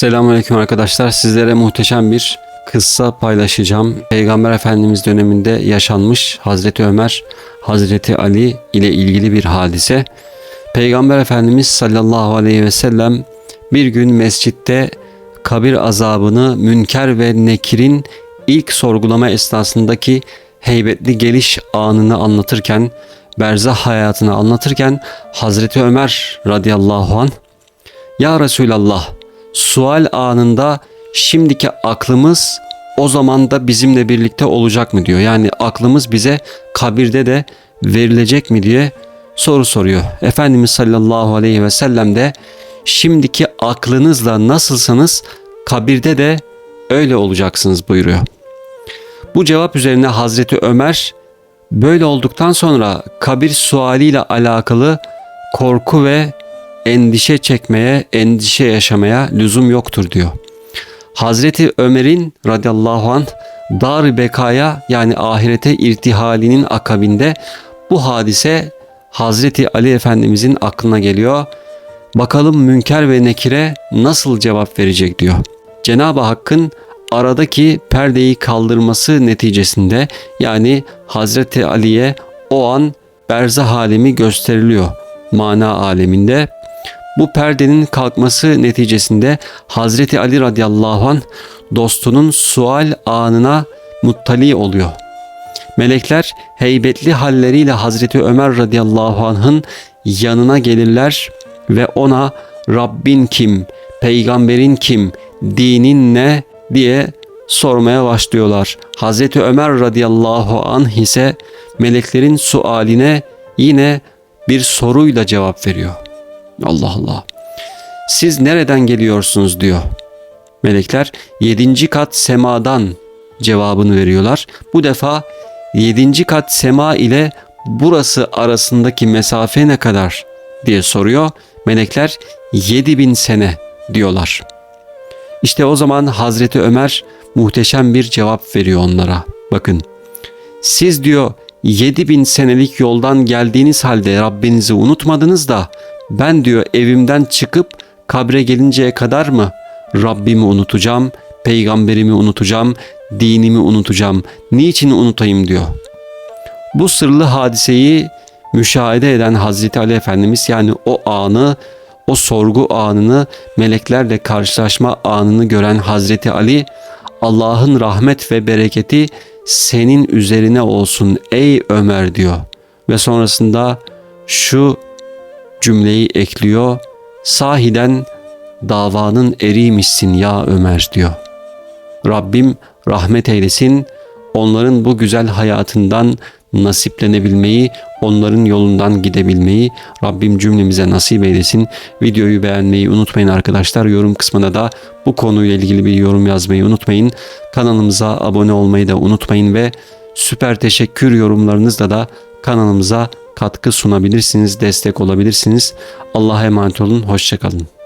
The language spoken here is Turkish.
Selamünaleyküm arkadaşlar. Sizlere muhteşem bir kıssa paylaşacağım. Peygamber Efendimiz döneminde yaşanmış Hazreti Ömer, Hazreti Ali ile ilgili bir hadise. Peygamber Efendimiz sallallahu aleyhi ve sellem bir gün mescitte kabir azabını Münker ve Nekir'in ilk sorgulama esnasındaki heybetli geliş anını anlatırken, berzah hayatını anlatırken Hazreti Ömer radıyallahu anh ya Resulallah sual anında şimdiki aklımız o zaman da bizimle birlikte olacak mı diyor. Yani aklımız bize kabirde de verilecek mi diye soru soruyor. Efendimiz sallallahu aleyhi ve sellem de şimdiki aklınızla nasılsanız kabirde de öyle olacaksınız buyuruyor. Bu cevap üzerine Hazreti Ömer böyle olduktan sonra kabir sualiyle alakalı korku ve endişe çekmeye, endişe yaşamaya lüzum yoktur diyor. Hazreti Ömer'in radıyallahu anh dar bekaya yani ahirete irtihalinin akabinde bu hadise Hazreti Ali Efendimizin aklına geliyor. Bakalım Münker ve Nekir'e nasıl cevap verecek diyor. Cenab-ı Hakk'ın aradaki perdeyi kaldırması neticesinde yani Hazreti Ali'ye o an berzah alemi gösteriliyor mana aleminde. Bu perdenin kalkması neticesinde Hazreti Ali radıyallahu an dostunun sual anına muttali oluyor. Melekler heybetli halleriyle Hazreti Ömer radıyallahu anh'ın yanına gelirler ve ona Rabbin kim, peygamberin kim, dinin ne diye sormaya başlıyorlar. Hazreti Ömer radıyallahu anh ise meleklerin sualine yine bir soruyla cevap veriyor. Allah Allah. Siz nereden geliyorsunuz diyor. Melekler yedinci kat semadan cevabını veriyorlar. Bu defa yedinci kat sema ile burası arasındaki mesafe ne kadar diye soruyor. Melekler yedi bin sene diyorlar. İşte o zaman Hazreti Ömer muhteşem bir cevap veriyor onlara. Bakın siz diyor yedi bin senelik yoldan geldiğiniz halde Rabbinizi unutmadınız da ben diyor evimden çıkıp kabre gelinceye kadar mı Rabbimi unutacağım, peygamberimi unutacağım, dinimi unutacağım. Niçin unutayım diyor. Bu sırlı hadiseyi müşahede eden Hazreti Ali Efendimiz yani o anı, o sorgu anını, meleklerle karşılaşma anını gören Hazreti Ali Allah'ın rahmet ve bereketi senin üzerine olsun ey Ömer diyor. Ve sonrasında şu cümleyi ekliyor. Sahiden davanın eriymişsin ya Ömer diyor. Rabbim rahmet eylesin. Onların bu güzel hayatından nasiplenebilmeyi, onların yolundan gidebilmeyi Rabbim cümlemize nasip eylesin. Videoyu beğenmeyi unutmayın arkadaşlar. Yorum kısmına da bu konuyla ilgili bir yorum yazmayı unutmayın. Kanalımıza abone olmayı da unutmayın ve süper teşekkür yorumlarınızla da kanalımıza katkı sunabilirsiniz, destek olabilirsiniz. Allah'a emanet olun, hoşçakalın.